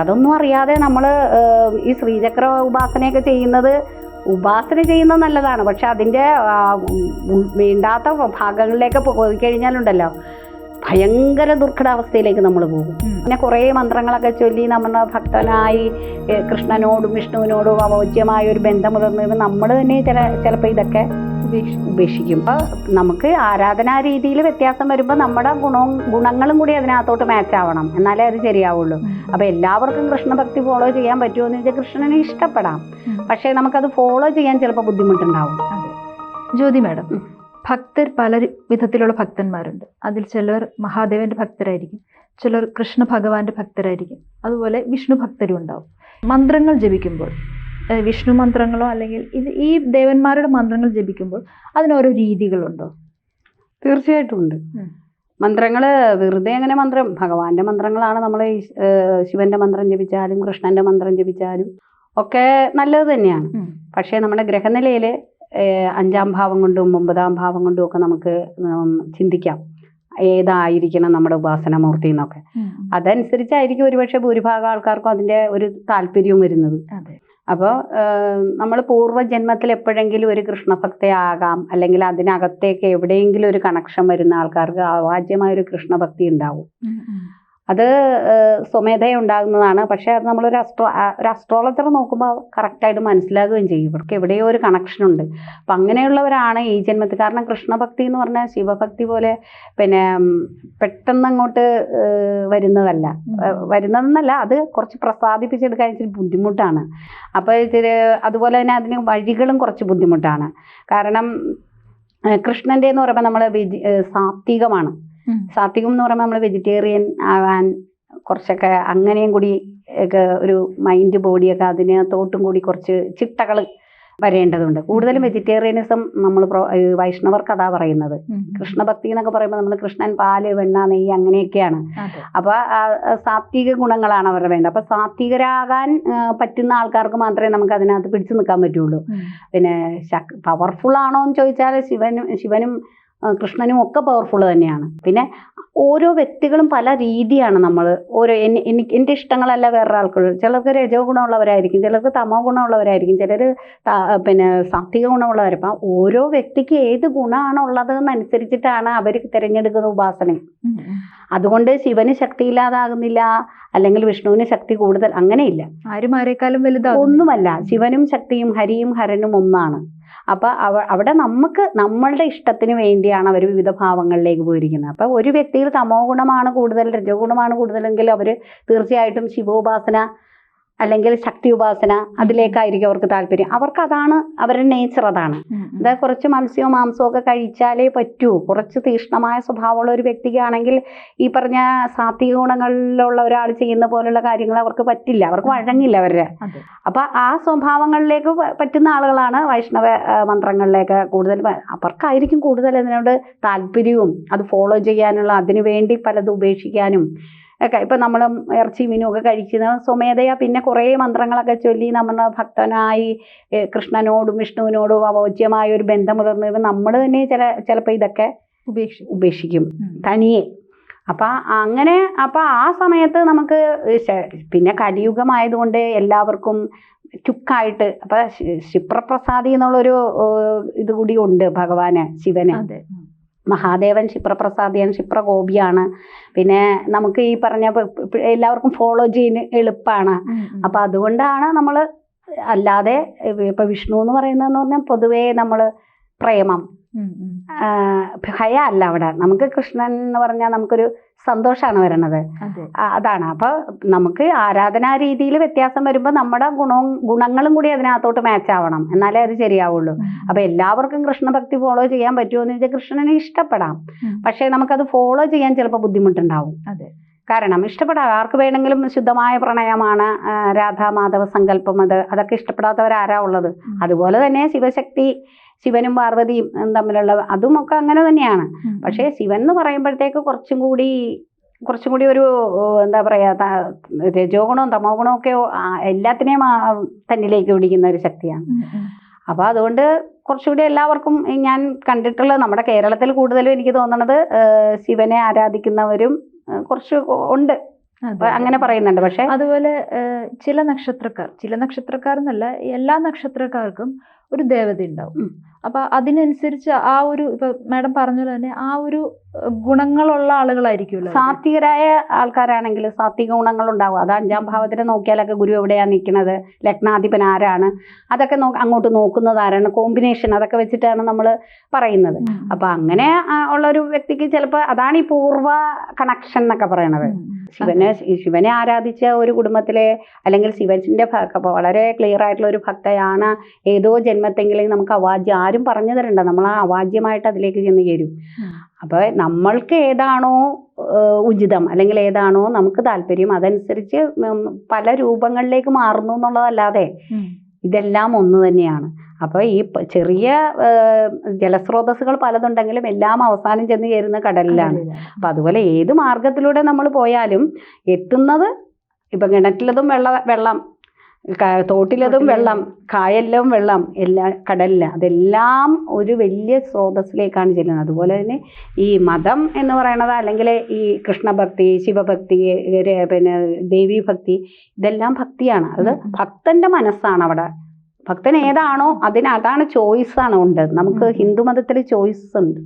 അതൊന്നും അറിയാതെ നമ്മൾ ഈ ശ്രീചക്ര ഉപാസനയൊക്കെ ചെയ്യുന്നത് ഉപാസന ചെയ്യുന്നത് നല്ലതാണ്. പക്ഷെ അതിന്റെ വേണ്ടാത്ത ഭാഗങ്ങളിലേക്ക് പോയി കഴിഞ്ഞാലുണ്ടല്ലോ ഭയങ്കര ദുർഘടാവസ്ഥയിലേക്ക് നമ്മൾ പോകും. പിന്നെ കുറേ മന്ത്രങ്ങളൊക്കെ ചൊല്ലി നമ്മുടെ ഭക്തനായി കൃഷ്ണനോടും വിഷ്ണുവിനോടും അവോജ്യമായ ഒരു ബന്ധം പുലർന്ന് നമ്മൾ തന്നെ ചില ചിലപ്പോൾ ഇതൊക്കെ ഉപേക്ഷിക്കും അപ്പോൾ നമുക്ക് ആരാധനാ രീതിയിൽ വ്യത്യാസം വരുമ്പോൾ നമ്മുടെ ഗുണവും ഗുണങ്ങളും കൂടി അതിനകത്തോട്ട് മാച്ച് ആവണം. എന്നാലേ അത് ശരിയാവുള്ളൂ. അപ്പോൾ എല്ലാവർക്കും കൃഷ്ണഭക്തി ഫോളോ ചെയ്യാൻ പറ്റുമോ എന്ന് വെച്ചാൽ കൃഷ്ണനെ ഇഷ്ടപ്പെടാം. പക്ഷെ നമുക്കത് ഫോളോ ചെയ്യാൻ ചിലപ്പോൾ ബുദ്ധിമുട്ടുണ്ടാവും. അതെ. ജ്യോതി മാഡം ഭക്തർ പല വിധത്തിലുള്ള ഭക്തന്മാരുണ്ട്. അതിൽ ചിലർ മഹാദേവന്റെ ഭക്തരായിരിക്കും. ചിലർ കൃഷ്ണ ഭഗവാന്റെ ഭക്തരായിരിക്കും. അതുപോലെ വിഷ്ണു ഭക്തരും ഉണ്ടാവും. മന്ത്രങ്ങൾ ജപിക്കുമ്പോൾ വിഷ്ണു മന്ത്രങ്ങളോ അല്ലെങ്കിൽ ഇത് ഈ ദേവന്മാരുടെ മന്ത്രങ്ങൾ ജപിക്കുമ്പോൾ അതിനോരോ രീതികളുണ്ടോ? തീർച്ചയായിട്ടും ഉണ്ട്. മന്ത്രങ്ങൾ വെറുതെ അങ്ങനെ മന്ത്രം ഭഗവാന്റെ മന്ത്രങ്ങളാണ് നമ്മൾ ശിവന്റെ മന്ത്രം ജപിച്ചാലും കൃഷ്ണന്റെ മന്ത്രം ജപിച്ചാലും ഒക്കെ നല്ലത് തന്നെയാണ്. പക്ഷേ നമ്മുടെ ഗ്രഹനിലയിൽ അഞ്ചാം ഭാവം കൊണ്ടും ഒമ്പതാം ഭാവം കൊണ്ടും ഒക്കെ നമുക്ക് ചിന്തിക്കാം. ഏതായിരിക്കണം നമ്മുടെ ഉപാസനമൂർത്തി എന്നൊക്കെ. അതനുസരിച്ചായിരിക്കും ഒരുപക്ഷെ ഭൂരിഭാഗം ആൾക്കാർക്കും അതിന്റെ ഒരു താല്പര്യവും വരുന്നത്. അപ്പോൾ നമ്മൾ പൂർവജന്മത്തിൽ എപ്പോഴെങ്കിലും ഒരു കൃഷ്ണഭക്തയാകാം അല്ലെങ്കിൽ അതിനകത്തേക്ക് എവിടെയെങ്കിലും ഒരു കണക്ഷൻ വരുന്ന ആൾക്കാർക്ക് അവാജ്യമായ ഒരു കൃഷ്ണഭക്തി ഉണ്ടാവും. അത് സ്വമേധയുണ്ടാകുന്നതാണ്. പക്ഷേ അത് നമ്മളൊരു അസ്ട്രോ ഒരു അസ്ട്രോളജർ നോക്കുമ്പോൾ കറക്റ്റായിട്ട് മനസ്സിലാകുകയും ചെയ്യും. ഇവർക്ക് എവിടെയോ ഒരു കണക്ഷൻ ഉണ്ട് അപ്പം അങ്ങനെയുള്ളവരാണ് ഈ ജന്മത്തിൽ. കാരണം കൃഷ്ണഭക്തി എന്ന് പറഞ്ഞാൽ ശിവഭക്തി പോലെ പിന്നെ പെട്ടെന്ന് അങ്ങോട്ട് വരുന്നതല്ല. വരുന്നതെന്നല്ല അത് കുറച്ച് പ്രസാദിപ്പിച്ചെടുക്കാൻ ഇച്ചിരി ബുദ്ധിമുട്ടാണ്. അപ്പോൾ ഇച്ചിരി അതുപോലെ തന്നെ അതിന് വഴികളും കുറച്ച് ബുദ്ധിമുട്ടാണ്. കാരണം കൃഷ്ണന്റെ എന്ന് പറയുമ്പോൾ നമ്മൾ വിജി സാത്വികമാണ്. സാത്വികം എന്ന് പറയുമ്പോൾ നമ്മൾ വെജിറ്റേറിയൻ ആവാൻ കുറച്ചൊക്കെ അങ്ങനെയും കൂടി ഒക്കെ ഒരു മൈൻഡ് ബോഡിയൊക്കെ അതിനകത്തോട്ടും കൂടി കുറച്ച് ചിട്ടകൾ വരേണ്ടതുണ്ട്. കൂടുതലും വെജിറ്റേറിയനിസം നമ്മൾ വൈഷ്ണവർക്ക് അതാ പറയുന്നത്. കൃഷ്ണഭക്തി എന്നൊക്കെ പറയുമ്പോൾ നമ്മൾ കൃഷ്ണൻ പാൽ വെണ്ണ നെയ്യ് അങ്ങനെയൊക്കെയാണ്. അപ്പൊ അപ്പോൾ സാത്വിക ഗുണങ്ങളാണ് അവരുടെ വേണ്ടത്. അപ്പൊ സാത്വികരാകാൻ പറ്റുന്ന ആൾക്കാർക്ക് മാത്രമേ നമുക്ക് അതിനകത്ത് പിടിച്ചു നിൽക്കാൻ പറ്റുള്ളൂ. പിന്നെ പവർഫുൾ ആണോ എന്ന് ചോദിച്ചാൽ ശിവനും ശിവനും കൃഷ്ണനും ഒക്കെ പവർഫുൾ തന്നെയാണ്. പിന്നെ ഓരോ വ്യക്തികളും പല രീതിയാണ് നമ്മൾ ഓരോ എനിക്ക് എന്റെ ഇഷ്ടങ്ങളല്ല വേറെ ആൾക്കുള്ളൂ ചിലർക്ക് രജോ ഗുണമുള്ളവരായിരിക്കും ചിലർക്ക് തമോ ഗുണമുള്ളവരായിരിക്കും ചിലർ പിന്നെ സാത്വിക ഗുണമുള്ളവർ അപ്പം ഓരോ വ്യക്തിക്ക് ഏത് ഗുണമാണ് ഉള്ളതെന്നനുസരിച്ചിട്ടാണ് അവർ തിരഞ്ഞെടുക്കുന്ന ഉപാസന. അതുകൊണ്ട് ശിവന് ശക്തി ഇല്ലാതാകുന്നില്ല അല്ലെങ്കിൽ വിഷ്ണുവിന് ശക്തി കൂടുതൽ അങ്ങനെയില്ല. ആരും ആരെക്കാളും വലുതാണ് ഒന്നുമല്ല ശിവനും ശക്തിയും ഹരിയും ഹരനും ഒന്നാണ്. അപ്പൊ അവ അവിടെ നമുക്ക് നമ്മളുടെ ഇഷ്ടത്തിന് വേണ്ടിയാണ് അവർ വിവിധ ഭാവങ്ങളിലേക്ക് പോയിരിക്കുന്നത്. അപ്പോൾ ഒരു വ്യക്തിയിൽ തമോ ഗുണമാണ് കൂടുതൽ രജോ ഗുണമാണ് കൂടുതലെങ്കിൽ അവർ തീർച്ചയായിട്ടും ശിവോപാസന അല്ലെങ്കിൽ ശക്തി ഉപാസന അതിലേക്കായിരിക്കും അവർക്ക് താല്പര്യം. അവർക്ക് അതാണ് അവരുടെ നേച്ചർ അതാണ്. അതായത് കുറച്ച് മത്സ്യവും മാംസവും ഒക്കെ കഴിച്ചാലേ പറ്റൂ. കുറച്ച് തീഷ്ണമായ സ്വഭാവമുള്ള ഒരു വ്യക്തിക്കാണെങ്കിൽ ഈ പറഞ്ഞ സാത്വിക ഗുണങ്ങളിലുള്ള ഒരാൾ ചെയ്യുന്ന പോലുള്ള കാര്യങ്ങൾ അവർക്ക് പറ്റില്ല. അവർക്ക് വഴങ്ങില്ല അവരുടെ. അപ്പോൾ അപ്പൊ ആ സ്വഭാവങ്ങളിലേക്ക് പറ്റുന്ന ആളുകളാണ് വൈഷ്ണവ മന്ത്രങ്ങളിലേക്ക് കൂടുതൽ അവർക്കായിരിക്കും കൂടുതൽ അതിനോട് താല്പര്യവും. അത് ഫോളോ ചെയ്യാനുള്ള അതിനു വേണ്ടി പലതും ഉപേക്ഷിക്കാനും. ഒക്കെ. ഇപ്പം നമ്മൾ ഇറച്ചി മീനും ഒക്കെ കഴിക്കുന്ന സ്വമേധയാ പിന്നെ കുറേ മന്ത്രങ്ങളൊക്കെ ചൊല്ലി നമ്മൾ ഭക്തനായി കൃഷ്ണനോടും വിഷ്ണുവിനോടും അവോജ്യമായ ഒരു ബന്ധം പുലർന്ന് നമ്മൾ തന്നെ ചില ചിലപ്പോൾ ഇതൊക്കെ ഉപേക്ഷി ഉപേക്ഷിക്കും തനിയെ. അപ്പം അങ്ങനെ അപ്പം ആ സമയത്ത് നമുക്ക് പിന്നെ കലിയുഗമായതുകൊണ്ട് എല്ലാവർക്കും ചുക്കായിട്ട് അപ്പം ക്ഷിപ്രപ്രസാദി എന്നുള്ളൊരു ഇത് കൂടി ഉണ്ട് ഭഗവാന് ശിവന്. അതെ. മഹാദേവൻ ക്ഷിപ്രപ്രസാദിയൻ ക്ഷിപ്രഗോപിയാണ്. പിന്നെ നമുക്ക് ഈ പറഞ്ഞ എല്ലാവർക്കും ഫോളോ ചെയ്യാൻ എളുപ്പമാണ് അപ്പം അതുകൊണ്ടാണ് നമ്മൾ അല്ലാതെ ഇപ്പം വിഷ്ണു എന്ന് പറയുന്നതെന്ന് പറഞ്ഞാൽ പൊതുവേ നമ്മൾ പ്രേമം. ഭയ അല്ല അവിടെ. നമുക്ക് കൃഷ്ണൻ എന്ന് പറഞ്ഞാൽ നമുക്കൊരു സന്തോഷമാണ് വരണത്. അതാണ്. അപ്പൊ നമുക്ക് ആരാധനാ രീതിയിൽ വ്യത്യാസം വരുമ്പോൾ നമ്മുടെ ഗുണവും ഗുണങ്ങളും കൂടി അതിനകത്തോട്ട് മാച്ച് ആവണം. എന്നാലേ അത് ശരിയാവുള്ളൂ. അപ്പൊ എല്ലാവർക്കും കൃഷ്ണഭക്തി ഫോളോ ചെയ്യാൻ പറ്റുമോ എന്ന് വെച്ചാൽ കൃഷ്ണനെ ഇഷ്ടപ്പെടാം. പക്ഷെ നമുക്കത് ഫോളോ ചെയ്യാൻ ചിലപ്പോൾ ബുദ്ധിമുട്ടുണ്ടാവും. അതെ. കാരണം ഇഷ്ടപ്പെടാം. ആർക്ക് വേണമെങ്കിലും ശുദ്ധമായ പ്രണയമാണ് രാധാമാധവ സങ്കല്പം അത് അതൊക്കെ ഇഷ്ടപ്പെടാത്തവരാരാ ഉള്ളത്? അതുപോലെ തന്നെ ശിവശക്തി ശിവനും പാർവതിയും തമ്മിലുള്ള അതുമൊക്കെ അങ്ങനെ തന്നെയാണ്. പക്ഷേ ശിവൻ എന്ന് പറയുമ്പോഴത്തേക്ക് കുറച്ചും കൂടി കുറച്ചും കൂടി ഒരു എന്താ പറയുക രജോ ഗുണവും തമോ ഗുണവും ഒക്കെ എല്ലാത്തിനെയും തന്നിലേക്ക് പിടിക്കുന്ന ഒരു ശക്തിയാണ്. അപ്പോൾ അതുകൊണ്ട് കുറച്ചുകൂടി എല്ലാവർക്കും ഞാൻ കണ്ടിട്ടുള്ള നമ്മുടെ കേരളത്തിൽ കൂടുതലും എനിക്ക് തോന്നുന്നത് ശിവനെ ആരാധിക്കുന്നവരും കുറച്ച് ഉണ്ട്. അങ്ങനെ പറയുന്നുണ്ട്. പക്ഷെ അതുപോലെ ചില നക്ഷത്രക്കാർ ചില നക്ഷത്രക്കാർ എന്നല്ല എല്ലാ നക്ഷത്രക്കാർക്കും ഒരു ദേവത ഉണ്ടാവും ഉം. അപ്പൊ അതിനനുസരിച്ച് ആ ഒരു ഇപ്പൊ മാഡം പറഞ്ഞ പോലെ തന്നെ ആ ഒരു ഗുണങ്ങളുള്ള ആളുകളായിരിക്കുമല്ലോ. സാത്വികരായ ആൾക്കാരാണെങ്കിൽ സാത്വിക ഗുണങ്ങൾ ഉണ്ടാവും അത് അഞ്ചാം ഭാവത്തിനെ നോക്കിയാലൊക്കെ ഗുരു എവിടെയാണ് നിൽക്കുന്നത് ലഗ്നാധിപൻ ആരാണ്? അതൊക്കെ നോ അങ്ങോട്ട് നോക്കുന്നത് ആരാണ്? കോമ്പിനേഷൻ അതൊക്കെ വെച്ചിട്ടാണ് നമ്മൾ പറയുന്നത്. അപ്പൊ അങ്ങനെ ഉള്ള ഒരു വ്യക്തിക്ക് ചിലപ്പോൾ അതാണ് ഈ പൂർവ കണക്ഷൻ എന്നൊക്കെ പറയണത്. ശിവനെ ശിവനെ ആരാധിച്ച ഒരു കുടുംബത്തിലെ അല്ലെങ്കിൽ ശിവന്റെ വളരെ ക്ലിയർ ആയിട്ടുള്ള ഒരു ഭക്തയാണ് ഏതോ ജന്മത്തെങ്കിലും നമുക്ക് അവാജ്യം ആരും പറഞ്ഞു തരണ്ട. നമ്മൾ ആ അവാജ്യമായിട്ട് അതിലേക്ക് ചെന്ന് ചേരും. അപ്പൊ അപ്പോൾ നമ്മൾക്ക് ഏതാണോ ഉചിതം അല്ലെങ്കിൽ ഏതാണോ നമുക്ക് താല്പര്യം അതനുസരിച്ച് പല രൂപങ്ങളിലേക്ക് മാറുന്നു എന്നുള്ളതല്ലാതെ. ഇതെല്ലാം ഒന്ന് തന്നെയാണ്. അപ്പോൾ ഈ ചെറിയ ജലസ്രോതസ്സുകൾ പലതുണ്ടെങ്കിലും എല്ലാം അവസാനം ചെന്ന് ചേരുന്ന കടലിലാണ്. അപ്പം അതുപോലെ ഏത് മാർഗത്തിലൂടെ നമ്മൾ പോയാലും എത്തുന്നത് ഇപ്പം കിണറ്റിലതും വെള്ള വെള്ളം തോട്ടിലതും തോട്ടിലെ വെള്ളം കായലിലും വെള്ളം എല്ലാ കടലിൽ അതെല്ലാം ഒരു വലിയ സ്രോതസ്സിലേക്കാണ് ചെല്ലുന്നത്. അതുപോലെ തന്നെ ഈ മതം എന്ന് പറയണത് അല്ലെങ്കിൽ ഈ കൃഷ്ണഭക്തി ശിവഭക്തി പിന്നെ പിന്നെ ദേവീഭക്തി ഇതെല്ലാം ഭക്തിയാണ്. അത്. ഭക്തന്റെ മനസ്സാണ് അവിടെ. ഭക്തൻ ഏതാണോ അതിന് അതാണ് ചോയ്സാണ് ഉണ്ട്. നമുക്ക്. ഹിന്ദു മതത്തിൽ ചോയ്സ് ഉണ്ട്.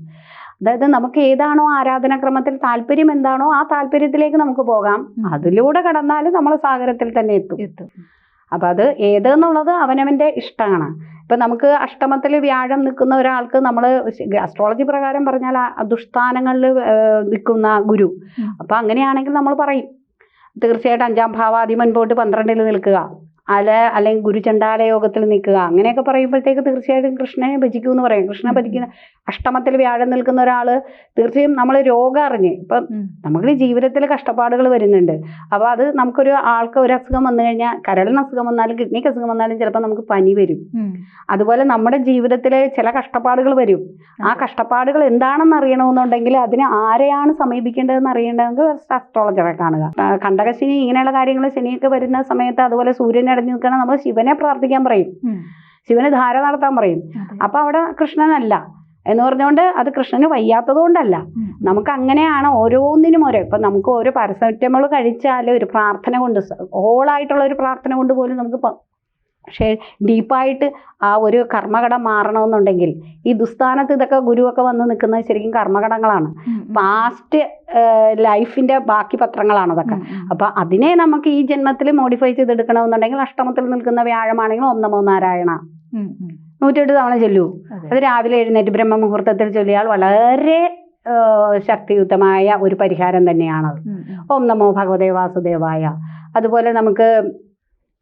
അതായത് നമുക്ക് ഏതാണോ ആരാധനാക്രമത്തിൽ താല്പര്യം എന്താണോ ആ താല്പര്യത്തിലേക്ക് നമുക്ക് പോകാം. അതിലൂടെ കടന്നാൽ നമ്മൾ സാഗരത്തിൽ തന്നെ എത്തും. എത്തും. അപ്പം അത് ഏതെന്നുള്ളത് അവനവന്റെ ഇഷ്ടമാണ്. ഇപ്പം നമുക്ക് അഷ്ടമത്തിൽ വ്യാഴം നിൽക്കുന്ന ഒരാൾക്ക് നമ്മൾ അസ്ട്രോളജി പ്രകാരം പറഞ്ഞാൽ ആ ദുഷ്സ്ഥാനങ്ങളിൽ നിൽക്കുന്ന ഗുരു. അപ്പം അങ്ങനെയാണെങ്കിൽ നമ്മൾ പറയും. തീർച്ചയായിട്ടും അഞ്ചാം ഭാവാധിപൻ മുൻപോട്ട് പന്ത്രണ്ടിൽ നിൽക്കുക. അല്ല അല്ലെങ്കിൽ ഗുരുചണ്ഡാല യോഗത്തിൽ നിൽക്കുക. അങ്ങനെയൊക്കെ പറയുമ്പോഴത്തേക്ക് തീർച്ചയായിട്ടും കൃഷ്ണനെ ഭജിക്കൂ എന്ന് പറയും. കൃഷ്ണനെ ഭജിക്കുന്ന അഷ്ടമത്തിൽ വ്യാഴം നിൽക്കുന്ന ഒരാൾ തീർച്ചയായും നമ്മൾ രോഗം അറിഞ്ഞ്. ഇപ്പം. നമുക്ക് ജീവിതത്തിൽ കഷ്ടപ്പാടുകൾ വരുന്നുണ്ട്. അപ്പോൾ അത് നമുക്കൊരു ആൾക്ക് ഒരു അസുഖം വന്നു കഴിഞ്ഞാൽ കരളിന് അസുഖം വന്നാലും കിഡ്നിക്ക് അസുഖം വന്നാലും ചിലപ്പോൾ നമുക്ക് പനി വരും. അതുപോലെ നമ്മുടെ ജീവിതത്തിലെ ചില കഷ്ടപ്പാടുകൾ വരും. ആ കഷ്ടപ്പാടുകൾ എന്താണെന്ന് അറിയണമെന്നുണ്ടെങ്കിൽ അതിന് ആരെയാണ് സമീപിക്കേണ്ടതെന്ന് അറിയേണ്ടതെങ്കിൽ അസ്ട്രോളജറെ കാണുക. കണ്ടകശിനി ഇങ്ങനെയുള്ള കാര്യങ്ങൾ ശനിയൊക്കെ വരുന്ന സമയത്ത് അതുപോലെ സൂര്യൻ അടഞ്ഞു നിൽക്കണം. നമ്മൾ ശിവനെ പ്രാർത്ഥിക്കാൻ പറയും. ശിവന് ധാര നടത്താൻ പറയും. അപ്പൊ അവിടെ കൃഷ്ണനല്ല. എന്ന് പറഞ്ഞുകൊണ്ട് അത് കൃഷ്ണന് വയ്യാത്തത് കൊണ്ടല്ല നമുക്ക് അങ്ങനെയാണ് ഓരോന്നിനും ഓരോ. ഇപ്പം നമുക്ക് ഓരോ പാരസെറ്റമോൾ കഴിച്ചാൽ ഒരു പ്രാർത്ഥന കൊണ്ട് ഹോളായിട്ടുള്ള ഒരു പ്രാർത്ഥന കൊണ്ട് പോലും നമുക്ക് പക്ഷേ ഡീപ്പായിട്ട് ആ ഒരു കർമ്മകടം മാറണമെന്നുണ്ടെങ്കിൽ ഈ ദുസ്ഥാനത്ത് ഇതൊക്കെ ഗുരുവൊക്കെ വന്ന് നിൽക്കുന്നത് ശരിക്കും കർമ്മകടങ്ങളാണ്. പാസ്റ്റ് ലൈഫിന്റെ ബാക്കി പത്രങ്ങളാണ് അതൊക്കെ ഉം. ഉം. അപ്പം അതിനെ നമുക്ക് ഈ ജന്മത്തിൽ മോഡിഫൈ ചെയ്തെടുക്കണമെന്നുണ്ടെങ്കിൽ അഷ്ടമത്തിൽ നിൽക്കുന്ന വ്യാഴമാണെങ്കിൽ ഒന്നമോ നാരായണ ഉം. ഉം. നൂറ്റെട്ട് തവണ ചൊല്ലൂ അത് രാവിലെ എഴുന്നേറ്റ് ബ്രഹ്മ മുഹൂർത്തത്തിൽ ചൊല്ലിയാൽ വളരെ ശക്തിയുക്തമായ ഒരു പരിഹാരം തന്നെയാണത്. ഓം നമോ ഭഗവതേ വാസുദേവായ അതുപോലെ നമുക്ക്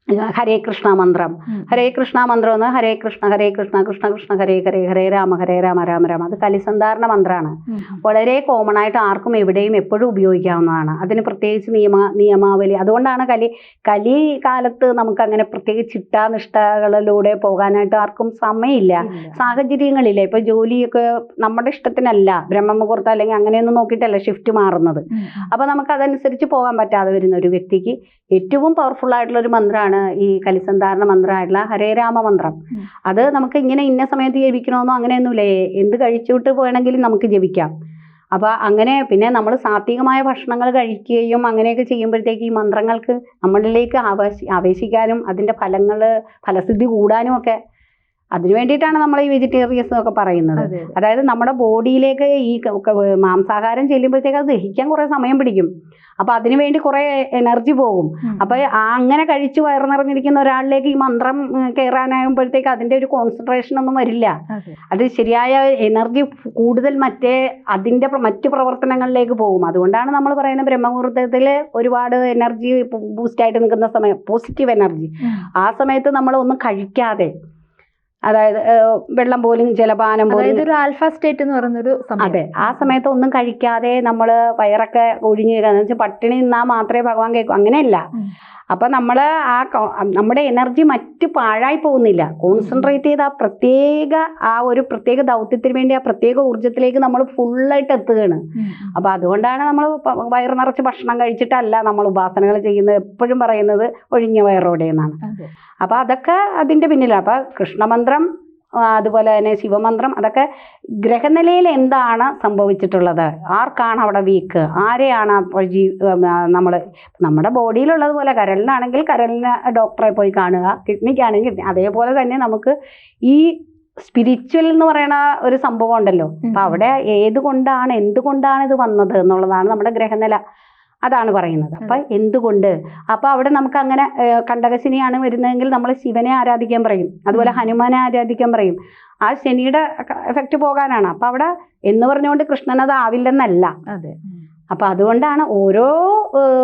ഹരേ കൃഷ്ണ മന്ത്രം. ഹരേ കൃഷ്ണ മന്ത്രം എന്ന് ഹരേ കൃഷ്ണ ഹരേ കൃഷ്ണ കൃഷ്ണ കൃഷ്ണ ഹരേ ഹരേ ഹരേ രാമ ഹരേ രാമ രാമ രാമ. അത് കലിസന്ധാരണ മന്ത്രമാണ് വളരെ കോമൺ ആയിട്ട് ആർക്കും എവിടെയും എപ്പോഴും ഉപയോഗിക്കാവുന്നതാണ്. അതിന് പ്രത്യേകിച്ച് നിയമ നിയമാവലി. അതുകൊണ്ടാണ് കലി കലി കാലത്ത് നമുക്ക് അങ്ങനെ പ്രത്യേകിച്ച് ചിട്ടാനിഷ്ഠകളിലൂടെ പോകാനായിട്ട് ആർക്കും സമയമില്ല. സാഹചര്യങ്ങളില്ല. ഇപ്പൊ ജോലിയൊക്കെ നമ്മുടെ ഇഷ്ടത്തിനല്ല. ബ്രഹ്മമുഹൂർത്തം അല്ലെങ്കിൽ അങ്ങനെയൊന്നും നോക്കിയിട്ടല്ല ഷിഫ്റ്റ് മാറുന്നത്. അപ്പൊ നമുക്ക് അതനുസരിച്ച് പോകാൻ പറ്റാതെ വരുന്ന ഒരു വ്യക്തിക്ക് ഏറ്റവും പവർഫുൾ ആയിട്ടുള്ള ഒരു മന്ത്രമാണ് ഈ കലിസന്ധാരണ മന്ത്രമായിട്ടുള്ള ഹരേ രാമ മന്ത്രം. അത് നമുക്ക് ഇങ്ങനെ ഇന്ന സമയത്ത് ജപിക്കണമെന്നോ അങ്ങനെയൊന്നുമില്ല. എന്ത് കഴിച്ചുവിട്ട് വേണമെങ്കിലും നമുക്ക് ജപിക്കാം. അപ്പോൾ അങ്ങനെ പിന്നെ നമ്മൾ സാത്വികമായ ഭക്ഷണങ്ങൾ കഴിക്കുകയും അങ്ങനെയൊക്കെ ചെയ്യുമ്പോഴത്തേക്ക് ഈ മന്ത്രങ്ങൾക്ക് നമ്മളിലേക്ക് ആവേശി ആവേശിക്കാനും അതിന്റെ ഫലങ്ങൾ ഫലസിദ്ധി കൂടാനും ഒക്കെ അതിനു വേണ്ടിയിട്ടാണ് നമ്മൾ ഈ വെജിറ്റേറിയൻസ് ഒക്കെ പറയുന്നത്. അതെ അതെ. അതായത് നമ്മുടെ ബോഡിയിലേക്ക് ഈ മാംസാഹാരം ചെല്ലുമ്പോഴത്തേക്ക് അത് ദഹിക്കാൻ കുറേ സമയം പിടിക്കും. അപ്പോൾ അതിനു വേണ്ടി കുറേ എനർജി പോകും. അപ്പൊ അങ്ങനെ കഴിച്ചു വയറ് നിറഞ്ഞിരിക്കുന്ന ഒരാളിലേക്ക് ഈ മന്ത്രം കയറാനാകുമ്പോഴത്തേക്ക് അതിന്റെ ഒരു കോൺസെൻട്രേഷൻ ഒന്നും വരില്ല. അത്. ശരിയായ എനർജി കൂടുതൽ മറ്റേ അതിന്റെ മറ്റു പ്രവർത്തനങ്ങളിലേക്ക് പോകും. അതുകൊണ്ടാണ് നമ്മൾ പറയുന്ന ബ്രഹ്മമുഹൂർത്തത്തിൽ ഒരുപാട് എനർജി ബൂസ്റ്റായിട്ട് നിൽക്കുന്ന സമയം പോസിറ്റീവ് എനർജി ആ സമയത്ത് നമ്മൾ ഒന്നും കഴിക്കാതെ അതായത് വെള്ളം പോലും ജലപാനം പോലും ഒരു ആൽഫ സ്റ്റേറ്റ് എന്ന് പറയുന്നൊരു അതെ ആ സമയത്ത് ഒന്നും കഴിക്കാതെ നമ്മൾ വയറൊക്കെ ഒഴിഞ്ഞു തരാന്ന് വെച്ചാൽ പട്ടിണി നിന്നാൽ മാത്രമേ ഭഗവാൻ കേൾക്കൂ അങ്ങനെയല്ല. അപ്പൊ അപ്പം നമ്മൾ ആ നമ്മുടെ എനർജി മറ്റ് പാഴായി പോകുന്നില്ല. കോൺസെൻട്രേറ്റ് ചെയ്ത് ആ പ്രത്യേക ആ ഒരു പ്രത്യേക ദൗത്യത്തിന് വേണ്ടി ആ പ്രത്യേക ഊർജത്തിലേക്ക് നമ്മൾ ഫുള്ളായിട്ട് എത്തുകയാണ്. അപ്പോൾ അതുകൊണ്ടാണ് നമ്മൾ വയറ് നിറച്ച് ഭക്ഷണം കഴിച്ചിട്ടല്ല നമ്മൾ ഉപാസനകൾ ചെയ്യുന്നത്. എപ്പോഴും പറയുന്നത് ഒഴിഞ്ഞ വയറോടെ എന്നാണ് അപ്പോൾ അതൊക്കെ അതിന്റെ പിന്നിലാണ്. അപ്പോൾ കൃഷ്ണമന്ത്രം അതുപോലെ തന്നെ ശിവമന്ത്രം അതൊക്കെ ഗ്രഹനിലയിൽ എന്താണ് സംഭവിച്ചിട്ടുള്ളത്? ആർക്കാണ് അവിടെ വീക്ക് ആരെയാണ് അപ്പോൾ ജീ നമ്മൾ നമ്മുടെ ബോഡിയിലുള്ളത് പോലെ കരളിനാണെങ്കിൽ കരളിന് ഡോക്ടറെ പോയി കാണുക കിഡ്നിക്കാണെങ്കിൽ. അതേപോലെ തന്നെ നമുക്ക് ഈ സ്പിരിച്വൽ എന്ന് പറയുന്ന ഒരു സംഭവം ഉണ്ടല്ലോ. അപ്പം അവിടെ ഏത് കൊണ്ടാണ് എന്തുകൊണ്ടാണ് ഇത് വന്നത് എന്നുള്ളതാണ് നമ്മുടെ ഗ്രഹനില. അതാണ് പറയുന്നത്. അപ്പൊ എന്തുകൊണ്ട്? അപ്പൊ അവിടെ നമുക്ക് അങ്ങനെ കണ്ടകശനിയാണ് വരുന്നതെങ്കിൽ നമ്മൾ ശിവനെ ആരാധിക്കാൻ പറയും. അതുപോലെ ഹനുമാനെ ആരാധിക്കാൻ പറയും. ആ ശനിയുടെ എഫക്റ്റ് പോകാനാണ്. അപ്പൊ അവിടെ എന്ന് പറഞ്ഞുകൊണ്ട് കൃഷ്ണൻ അത് ആവില്ലെന്നല്ല. അതെ. അപ്പൊ അതുകൊണ്ടാണ് ഓരോ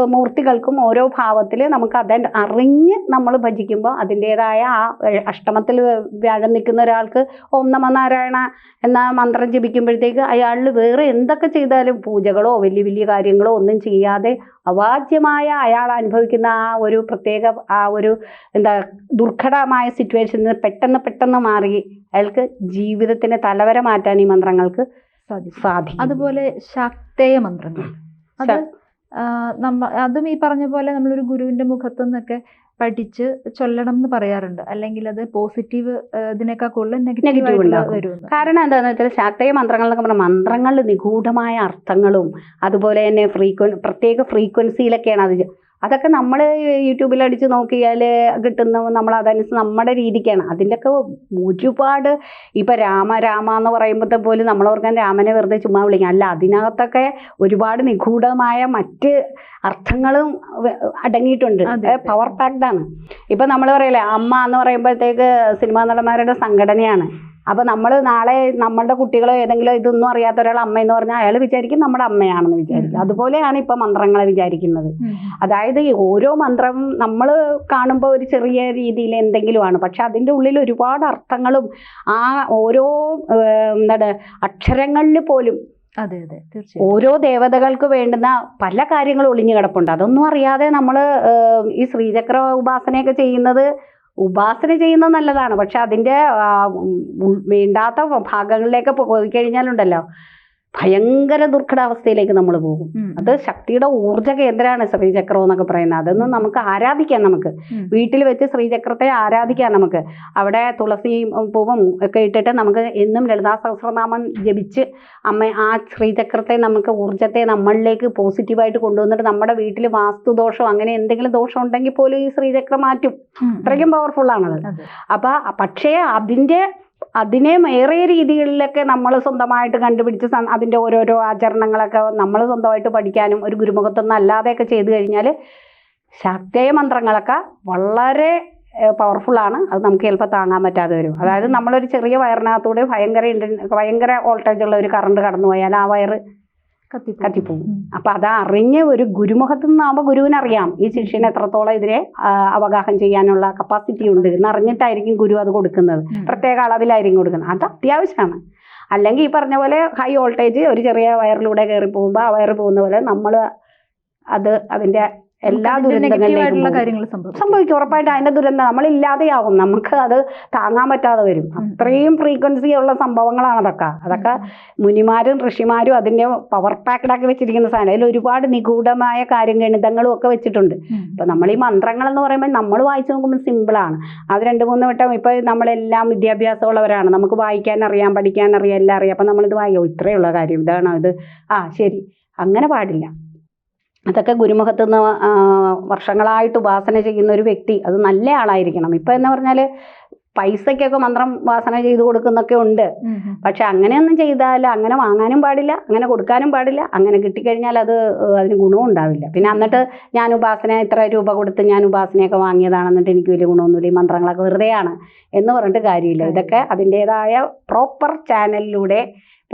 മൂർത്തികൾക്കും ഓരോ ഭാവത്തിൽ നമുക്ക് അത് അറിഞ്ഞ് നമ്മൾ ഭജിക്കുമ്പോൾ അതിന്റേതായ ആ അഷ്ടമത്തിൽ വ്യാഴം നിൽക്കുന്ന ഒരാൾക്ക് ഓം നമ നാരായണ എന്ന മന്ത്രം ജപിക്കുമ്പോഴത്തേക്ക് അയാളിൽ വേറെ എന്തൊക്കെ ചെയ്താലും പൂജകളോ വലിയ വലിയ കാര്യങ്ങളോ ഒന്നും ചെയ്യാതെ അവാച്യമായ അയാൾ അനുഭവിക്കുന്ന ആ ഒരു പ്രത്യേക ആ ഒരു എന്താ ദുർഘടമായ സിറ്റുവേഷനിൽ പെട്ടെന്ന് പെട്ടെന്ന് മാറി അയാൾക്ക് ജീവിതത്തിന്റെ തലവര മാറ്റാൻ ഈ മന്ത്രങ്ങൾക്ക് സാധിക്കും. അതുപോലെ ശാക്തേയ മന്ത്രങ്ങൾ. അത് നമ്മ അതും ഈ പറഞ്ഞ പോലെ നമ്മളൊരു ഗുരുവിന്റെ മുഖത്തു നിന്നൊക്കെ പഠിച്ച് ചൊല്ലണം എന്ന് പറയാറുണ്ട്. അല്ലെങ്കിൽ അത് പോസിറ്റീവ് ഇതിനേക്കാൾ കൂടുതൽ നെഗറ്റീവ് ഉണ്ടാകും. കാരണം എന്താണെന്ന് വെച്ചാൽ ശാക്തയ മന്ത്രങ്ങൾ എന്നൊക്കെ പറഞ്ഞാൽ മന്ത്രങ്ങളിൽ നിഗൂഢമായ അർത്ഥങ്ങളും അതുപോലെ തന്നെ ഫ്രീക്വൻ പ്രത്യേക ഫ്രീക്വൻസിയിലൊക്കെയാണ് അത് അതൊക്കെ നമ്മൾ യൂട്യൂബിൽ അടിച്ച് നോക്കിയാൽ കിട്ടുന്ന നമ്മൾ അതനുസരിച്ച് നമ്മുടെ രീതിക്കാണ്. അതിന്റെയൊക്കെ ഒരുപാട് ഇപ്പം രാമ രാമ എന്ന് പറയുമ്പോഴത്തെ പോലും നമ്മൾ ഓർക്കാൻ രാമനെ വെറുതെ ചുമ്മാ വിളിക്കാം. അല്ല അതിനകത്തൊക്കെ ഒരുപാട് നിഗൂഢമായ മറ്റ് അർത്ഥങ്ങളും അടങ്ങിയിട്ടുണ്ട്. പവർ പാക്ഡ് ആണ് ഇപ്പം നമ്മൾ പറയില്ലേ അമ്മ എന്ന് പറയുമ്പോഴത്തേക്ക് സിനിമാ നടന്മാരുടെ സംഘടനയാണ്. അപ്പോൾ നമ്മൾ നാളെ നമ്മളുടെ കുട്ടികളോ ഏതെങ്കിലും ഇതൊന്നും അറിയാത്ത ഒരാൾ എന്ന് പറഞ്ഞാൽ അയാൾ വിചാരിക്കും നമ്മുടെ അമ്മയാണെന്ന് വിചാരിക്കും. അതുപോലെയാണ് ഇപ്പം മന്ത്രങ്ങളെ വിചാരിക്കുന്നത്. അതായത് ഓരോ മന്ത്രം നമ്മൾ കാണുമ്പോൾ ഒരു ചെറിയ രീതിയിൽ എന്തെങ്കിലുമാണ്. പക്ഷെ അതിന്റെ ഉള്ളിൽ ഒരുപാട് അർത്ഥങ്ങളും ആ ഓരോ എന്താണ് അക്ഷരങ്ങളിൽ പോലും അതെ അതെ. തീർച്ചയായും ഓരോ ദേവതകൾക്ക് വേണ്ടുന്ന പല കാര്യങ്ങളും ഒളിഞ്ഞു കിടപ്പുണ്ട്. അതൊന്നും അറിയാതെ നമ്മൾ ഈ ശ്രീചക്ര ഉപാസനയൊക്കെ ചെയ്യുന്നത് ഉപാസന ചെയ്യുന്നത് നല്ലതാണ്. പക്ഷെ അതിന്റെ വേണ്ടാത്ത ഭാഗങ്ങളിലേക്ക് പോയി കഴിഞ്ഞാലുണ്ടല്ലോ ഭയങ്കര ദുർഘടാവസ്ഥയിലേക്ക് നമ്മൾ പോകും. അത് ശക്തിയുടെ ഊർജ കേന്ദ്രമാണ് ശ്രീചക്രം എന്നൊക്കെ പറയുന്നത്. അതൊന്നും നമുക്ക് ആരാധിക്കാം നമുക്ക്. വീട്ടിൽ വെച്ച് ശ്രീചക്രത്തെ ആരാധിക്കാം നമുക്ക്. അവിടെ തുളസി പൂവും ഒക്കെ ഇട്ടിട്ട് നമുക്ക് എന്നും ലളിതാ സഹസ്രനാമം ജപിച്ച് അമ്മ ആ ശ്രീചക്രത്തെ നമുക്ക് ഊർജത്തെ നമ്മളിലേക്ക് പോസിറ്റീവായിട്ട് കൊണ്ടുവന്നിട്ട് നമ്മുടെ വീട്ടിൽ വാസ്തുദോഷം അങ്ങനെ എന്തെങ്കിലും ദോഷം ഉണ്ടെങ്കിൽ പോലും ഈ ശ്രീചക്രം മാറ്റും. അത്രയ്ക്കും പവർഫുൾ ആണത്. അപ്പൊ പക്ഷേ അതിന്റെ അതിനെ ഏറെ രീതികളിലൊക്കെ നമ്മൾ സ്വന്തമായിട്ട് കണ്ടുപിടിച്ച് അതിന്റെ ഓരോരോ ആചരണങ്ങളൊക്കെ നമ്മൾ സ്വന്തമായിട്ട് പഠിക്കാനും ഒരു ഗുരുമുഖത്തൊന്നും അല്ലാതെയൊക്കെ ചെയ്തു കഴിഞ്ഞാൽ ശാക്തേയ മന്ത്രങ്ങളൊക്കെ വളരെ പവർഫുള്ളാണ് അത് നമുക്ക് ചിലപ്പോൾ താങ്ങാൻ പറ്റാതെ വരും. അതായത് നമ്മളൊരു ചെറിയ വയറിനകത്തൂടെ ഭയങ്കര ഭയങ്കര വോൾട്ടേജ് ഉള്ള ഒരു കറണ്ട് കടന്നു പോയാൽ ആ വയറ് കത്തിപ്പോകും. അപ്പൊ അത് അറിഞ്ഞ് ഒരു ഗുരുമുഖത്ത് നിന്നാകുമ്പോൾ ഗുരുവിനറിയാം ഈ ശിഷ്യന് എത്രത്തോളം ഇതിനെ അവഗാഹം ചെയ്യാനുള്ള കപ്പാസിറ്റി ഉണ്ട് എന്ന് അറിഞ്ഞിട്ടായിരിക്കും ഗുരു അത് കൊടുക്കുന്നത്. പ്രത്യേക അളവിലായിരിക്കും കൊടുക്കുന്നത്. അത് അത്യാവശ്യമാണ്. അല്ലെങ്കിൽ ഈ പറഞ്ഞ പോലെ ഹൈ വോൾട്ടേജ് ഒരു ചെറിയ വയറിലൂടെ കയറി പോകുമ്പോൾ ആ വയറ് പോകുന്ന പോലെ നമ്മൾ അത് അതിന്റെ എല്ലാ ദുരന്തങ്ങളിലേക്കും സംഭവിക്കും. ഉറപ്പായിട്ട് അതിന്റെ ദുരന്തം നമ്മളില്ലാതെയാവും നമുക്ക് അത് താങ്ങാൻ പറ്റാതെ വരും. അത്രയും ഫ്രീക്വൻസി ഉള്ള സംഭവങ്ങളാണ് അതൊക്കെ. അതൊക്കെ മുനിമാരും ഋഷിമാരും അതിന്റെ പവർ പാക്ഡ് ആക്കി വെച്ചിരിക്കുന്ന സാധനം. അതിൽ ഒരുപാട് നിഗൂഢമായ കാര്യം ഗണിതങ്ങളും ഒക്കെ വെച്ചിട്ടുണ്ട്. ഇപ്പൊ നമ്മൾ ഈ മന്ത്രങ്ങൾ എന്ന് പറയുമ്പോൾ നമ്മൾ വായിച്ചു നോക്കുമ്പോൾ സിമ്പിളാണ് അത് രണ്ട് മൂന്ന് വട്ടം ഇപ്പൊ നമ്മളെല്ലാം വിദ്യാഭ്യാസമുള്ളവരാണ്. നമുക്ക് വായിക്കാൻ അറിയാം പഠിക്കാൻ അറിയാം എല്ലാം അറിയാം. അപ്പൊ നമ്മളിത് വായിക്കും. ഇത്രയുള്ള കാര്യം. ഇതാണ് ഇത്. ആ ശരി. അങ്ങനെ പാടില്ല. അതൊക്കെ ഗുരുമുഖത്ത് നിന്ന് വർഷങ്ങളായിട്ട് ഉപാസന ചെയ്യുന്ന ഒരു വ്യക്തി അത് നല്ല ആളായിരിക്കണം. ഇപ്പൊ എന്ന് പറഞ്ഞാൽ പൈസയ്ക്കൊക്കെ മന്ത്രം വാസന ചെയ്ത് കൊടുക്കുന്നൊക്കെ ഉണ്ട്. പക്ഷെ അങ്ങനെയൊന്നും ചെയ്താൽ അങ്ങനെ വാങ്ങാനും പാടില്ല അങ്ങനെ കൊടുക്കാനും പാടില്ല അങ്ങനെ കിട്ടിക്കഴിഞ്ഞാൽ അത് അതിന് ഗുണവും ഉണ്ടാവില്ല. പിന്നെ എന്നിട്ട് ഞാൻ ഉപാസന ഇത്ര രൂപ കൊടുത്ത് ഞാൻ ഉപാസനയൊക്കെ വാങ്ങിയതാണെന്നിട്ട് എനിക്ക് വലിയ ഗുണമൊന്നുമില്ല. ഈ മന്ത്രങ്ങളൊക്കെ വെറുതെയാണ് എന്ന് പറഞ്ഞിട്ട് കാര്യമില്ല. ഇതൊക്കെ അതിന്റേതായ പ്രോപ്പർ ചാനലിലൂടെ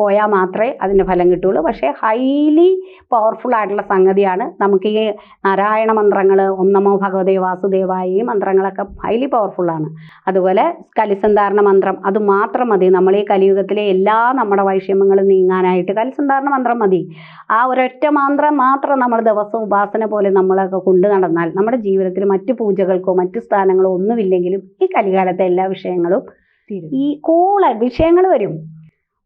പോയാൽ മാത്രമേ അതിന്റെ ഫലം കിട്ടുള്ളൂ പക്ഷേ ഹൈലി പവർഫുൾ ആയിട്ടുള്ള സംഗതിയാണ് നമുക്ക് ഈ നാരായണ മന്ത്രങ്ങൾ ഒന്നമോ നമോ ഭഗവതേ വാസുദേവായ ഈ മന്ത്രങ്ങളൊക്കെ ഹൈലി പവർഫുള്ളാണ് അതുപോലെ കലിസന്ധാരണ മന്ത്രം അത് മാത്രം മതി. നമ്മൾ ഈ കലിയുഗത്തിലെ എല്ലാ നമ്മുടെ വൈഷമ്യങ്ങളും നീങ്ങാനായിട്ട് കലിസന്ധാരണ മന്ത്രം മതി. ആ ഒരൊറ്റ മന്ത്രം മാത്രം നമ്മൾ ദിവസവും ഉപാസന പോലെ നമ്മളൊക്കെ കൊണ്ടു നടന്നാൽ നമ്മുടെ ജീവിതത്തിൽ മറ്റു പൂജകൾക്കോ മറ്റു സ്ഥാനങ്ങളോ ഒന്നുമില്ലെങ്കിലും ഈ കലികാലത്തെ എല്ലാ വിഷയങ്ങളും തീരും. ഈ കൂള വിഷയങ്ങൾ വരും.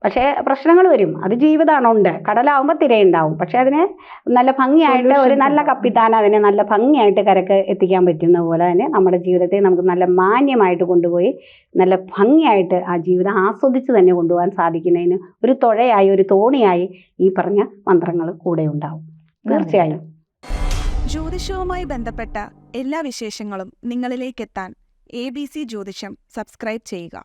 പക്ഷേ പ്രശ്നങ്ങൾ വരും. അത് ജീവിതമാണ് ഉണ്ട്. കടലാവുമ്പോൾ തിരയുണ്ടാവും പക്ഷെ അതിന് നല്ല ഭംഗിയായിട്ട് ഒരു നല്ല. കപ്പിത്താൻ അതിനെ നല്ല ഭംഗിയായിട്ട് കരക്ക് എത്തിക്കാൻ പറ്റുന്ന പോലെ തന്നെ നമ്മുടെ ജീവിതത്തെ നമുക്ക് നല്ല മാന്യമായിട്ട് കൊണ്ടുപോയി നല്ല ഭംഗിയായിട്ട് ആ ജീവിതം ആസ്വദിച്ച് തന്നെ കൊണ്ടുപോകാൻ സാധിക്കുന്നതിന് ഒരു തുഴയായി ഒരു തോണിയായി ഈ പറഞ്ഞ മന്ത്രങ്ങൾ കൂടെ ഉണ്ടാവും. തീർച്ചയായും. ജ്യോതിഷവുമായി ബന്ധപ്പെട്ട എല്ലാ വിശേഷങ്ങളും നിങ്ങളിലേക്കെത്താൻ A B C Jyothisham subscribe ചെയ്യുക.